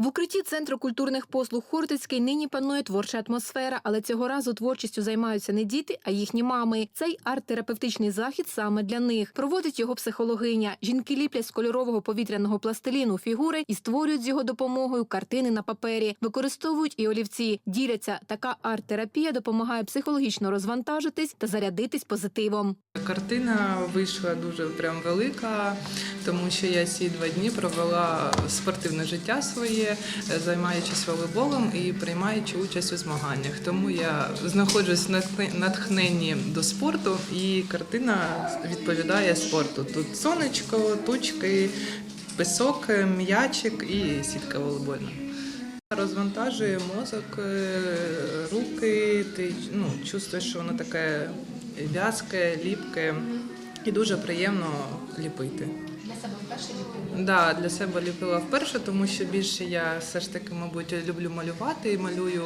В укритті центру культурних послуг Хортицький нині панує творча атмосфера, але цього разу творчістю займаються не діти, а їхні мами. Цей арт-терапевтичний захід саме для них. Проводить його психологиня. Жінки ліплять з кольорового повітряного пластиліну фігури і створюють з його допомогою картини на папері. Використовують і олівці. Діляться. Така арт-терапія допомагає психологічно розвантажитись та зарядитись позитивом. Картина вийшла дуже прям велика, тому що я ці два дні провела спортивне життя своє, е, займаючись волейболом і приймаючи участь у змаганнях. Тому я знаходжусь в натхненні до спорту, і картина відповідає спорту. Тут сонечко, тучки, пісок, м'ячик і сітка волейбольна. Розвантажує мозок, е, руки, ти ну, чувствуєш, що воно таке в'язке, ліпке і дуже приємно ліпити. Для себе вперше ліпила? Да, для себе ліпила вперше, тому що більше я все ж таки, мабуть, люблю малювати і малюю,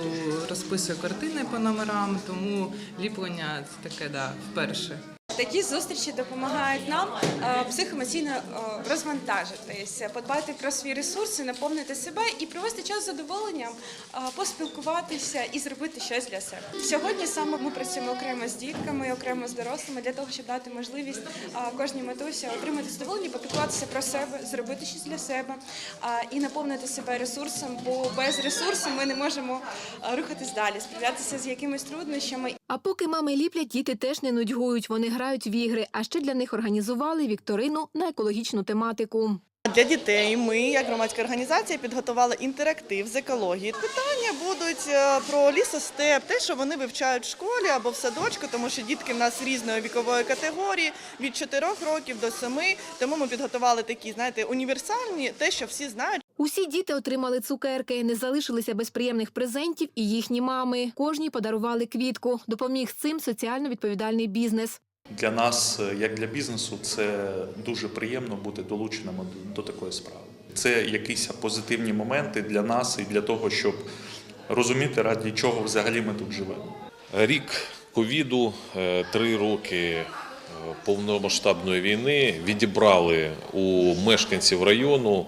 розписую картини по номерам, тому ліплення це таке, да, вперше. Такі зустрічі допомагають нам е, психоемоційно е, розвантажитись, подбати про свої ресурси, наповнити себе і провести час з задоволенням, е, поспілкуватися і зробити щось для себе. Сьогодні саме ми працюємо окремо з дітками, окремо з дорослими для того, щоб дати можливість кожній матусі отримати задоволення, попіклуватися про себе, зробити щось для себе і наповнити себе ресурсом, бо без ресурсу ми не можемо рухатись далі, справлятися з якимись труднощами А поки мами ліплять, діти теж не нудьгують. Вони грають в ігри. А ще для них організували вікторину на екологічну тематику. Для дітей ми, як громадська організація, підготували інтерактив з екології. Питання будуть е, про лісостеп, те, що вони вивчають в школі або в садочку, тому що дітки в нас різної вікової категорії від 4 років до 7, Тому ми підготували такі, знаєте, універсальні, те, що всі знають. Усі діти отримали цукерки, не залишилися без приємних презентів і їхні мами. Кожній подарували квітку. Допоміг з цим соціально відповідальний бізнес. Для нас, е, як для бізнесу, це дуже приємно бути долученим до, до такої справи. Це якісь позитивні моменти для нас і для того, щоб розуміти, раді чого взагалі ми тут живемо. Рік ковіду, е, три роки е, повномасштабної війни відібрали у мешканців району.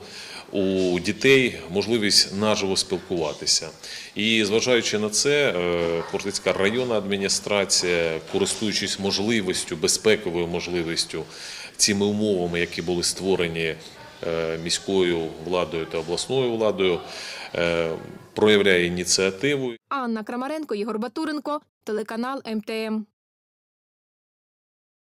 У дітей можливість наживо спілкуватися, і зважаючи на це, е, Хортицька районна адміністрація, користуючись можливістю, безпековою можливістю, цими умовами, які були створені е, міською владою та обласною владою, е, проявляє ініціативу Анна Крамаренко, Єгор Батуренко, телеканал МТМ.